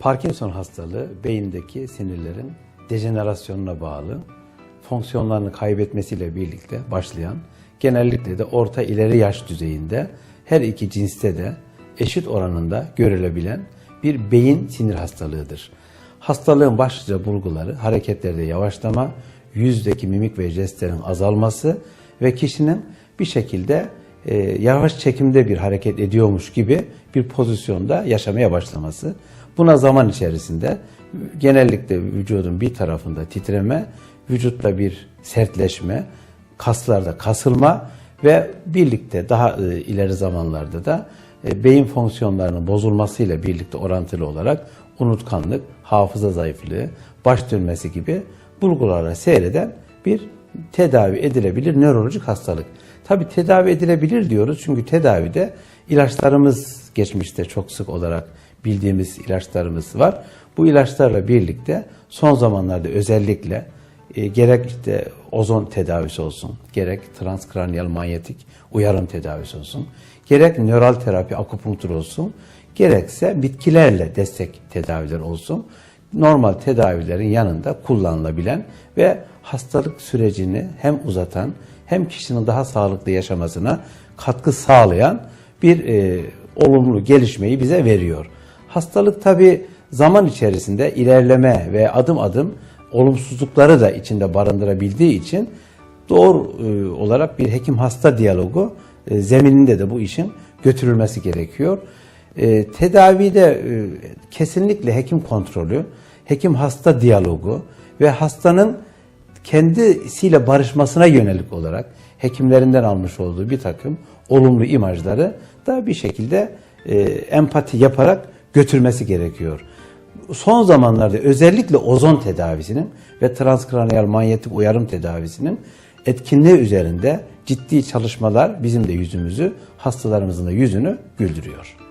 Parkinson hastalığı beyindeki sinirlerin dejenerasyonuna bağlı, fonksiyonlarını kaybetmesiyle birlikte başlayan, genellikle de orta ileri yaş düzeyinde her iki cinste de eşit oranında görülebilen bir beyin sinir hastalığıdır. Hastalığın başlıca bulguları hareketlerde yavaşlama, yüzdeki mimik ve jestlerin azalması ve kişinin bir şekilde e, yavaş çekimde bir hareket ediyormuş gibi bir pozisyonda yaşamaya başlaması. Buna zaman içerisinde genellikle vücudun bir tarafında titreme, vücutta bir sertleşme, kaslarda kasılma ve birlikte daha e, ileri zamanlarda da e, beyin fonksiyonlarının bozulmasıyla birlikte orantılı olarak unutkanlık, hafıza zayıflığı, baş dönmesi gibi bulgulara seyreden bir tedavi edilebilir nörolojik hastalık. Tabi tedavi edilebilir diyoruz çünkü tedavide ilaçlarımız geçmişte çok sık olarak bildiğimiz ilaçlarımız var. Bu ilaçlarla birlikte son zamanlarda özellikle e, gerek işte ozon tedavisi olsun, gerek transkraniyal manyetik uyarım tedavisi olsun, gerek nöral terapi akupunktur olsun, gerekse bitkilerle destek tedaviler olsun. Normal tedavilerin yanında kullanılabilen ve hastalık sürecini hem uzatan hem kişinin daha sağlıklı yaşamasına katkı sağlayan bir e, olumlu gelişmeyi bize veriyor. Hastalık tabi zaman içerisinde ilerleme ve adım adım olumsuzlukları da içinde barındırabildiği için doğru e, olarak bir hekim hasta diyalogu e, zemininde de bu işin götürülmesi gerekiyor. E, tedavide e, kesinlikle hekim kontrolü, hekim hasta diyalogu ve hastanın kendisiyle barışmasına yönelik olarak hekimlerinden almış olduğu bir takım olumlu imajları da bir şekilde e, empati yaparak götürmesi gerekiyor. Son zamanlarda özellikle ozon tedavisinin ve transkraniyal manyetik uyarım tedavisinin etkinliği üzerinde ciddi çalışmalar bizim de yüzümüzü, hastalarımızın da yüzünü güldürüyor.